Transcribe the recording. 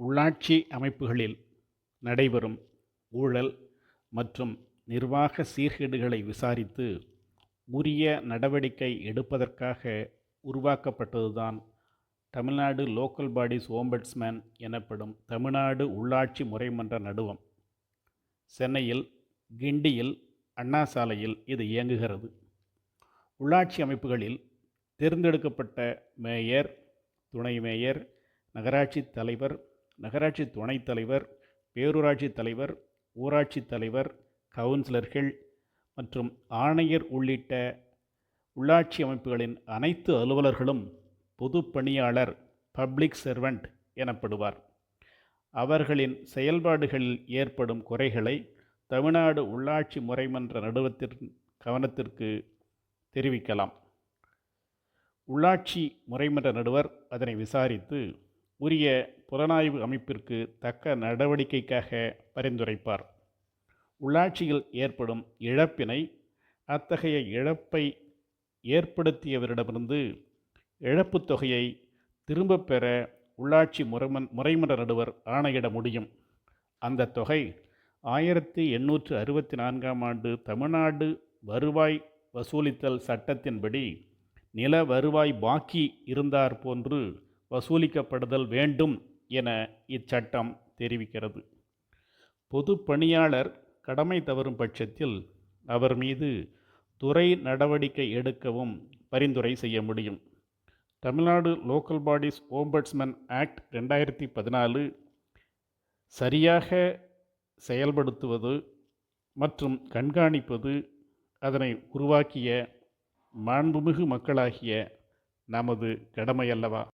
உள்ளாட்சி அமைப்புகளில் நடைபெறும் ஊழல் மற்றும் நிர்வாக சீர்கேடுகளை விசாரித்து உரிய நடவடிக்கை எடுப்பதற்காக உருவாக்கப்பட்டதுதான் தமிழ்நாடு லோக்கல் பாடிஸ் ஓம்பட்ஸ்மேன் எனப்படும் தமிழ்நாடு உள்ளாட்சி முறைமன்ற நடுவம். சென்னையில் கிண்டியில் அண்ணா சாலையில் இது இயங்குகிறது. உள்ளாட்சி அமைப்புகளில் தேர்ந்தெடுக்கப்பட்ட மேயர் துணை மேயர் நகராட்சி தலைவர் நகராட்சி துணைத் தலைவர் பேரூராட்சி தலைவர் ஊராட்சி தலைவர் கவுன்சிலர்கள் மற்றும் ஆணையர் உள்ளிட்ட உள்ளாட்சி அமைப்புகளின் அனைத்து அலுவலர்களும் பொது பணியாளர் பப்ளிக் சர்வெண்ட் எனப்படுவார். அவர்களின் செயல்பாடுகளில் ஏற்படும் குறைகளை தமிழ்நாடு உள்ளாட்சி முறைமன்ற நடுவத்தின் கவனத்திற்கு தெரிவிக்கலாம். உள்ளாட்சி முறைமன்ற நடுவர் அதனை விசாரித்து உரிய புலனாய்வு அமைப்பிற்கு தக்க நடவடிக்கைக்காக பரிந்துரைப்பார். உள்ளாட்சியில் ஏற்படும் இழப்பினை அத்தகைய இழப்பை ஏற்படுத்தியவரிடமிருந்து இழப்புத் தொகையை திரும்பப் பெற உள்ளாட்சி முறைமன் முறைமன்ற நடுவர் ஆணையிட முடியும். அந்த தொகை ஆயிரத்தி எண்ணூற்று அறுபத்தி நான்காம் ஆண்டு தமிழ்நாடு வருவாய் வசூலித்தல் சட்டத்தின்படி நில வருவாய் பாக்கி இருந்தார் போன்று வசூலிக்கப்படுதல் வேண்டும் என இச்சட்டம் தெரிவிக்கிறது. பொது பணியாளர் கடமை தவறும் பட்சத்தில் அவர் மீது துறை நடவடிக்கை எடுக்கவும் பரிந்துரை செய்ய முடியும். Tamil Nadu local bodies ombudsman act ரெண்டாயிரத்தி பதினாலு சரியாக செயல்படுத்துவது மற்றும் கண்காணிப்பது அதனை உருவாக்கிய மாண்புமிகு மக்களாகிய நமது கடமையல்லவா?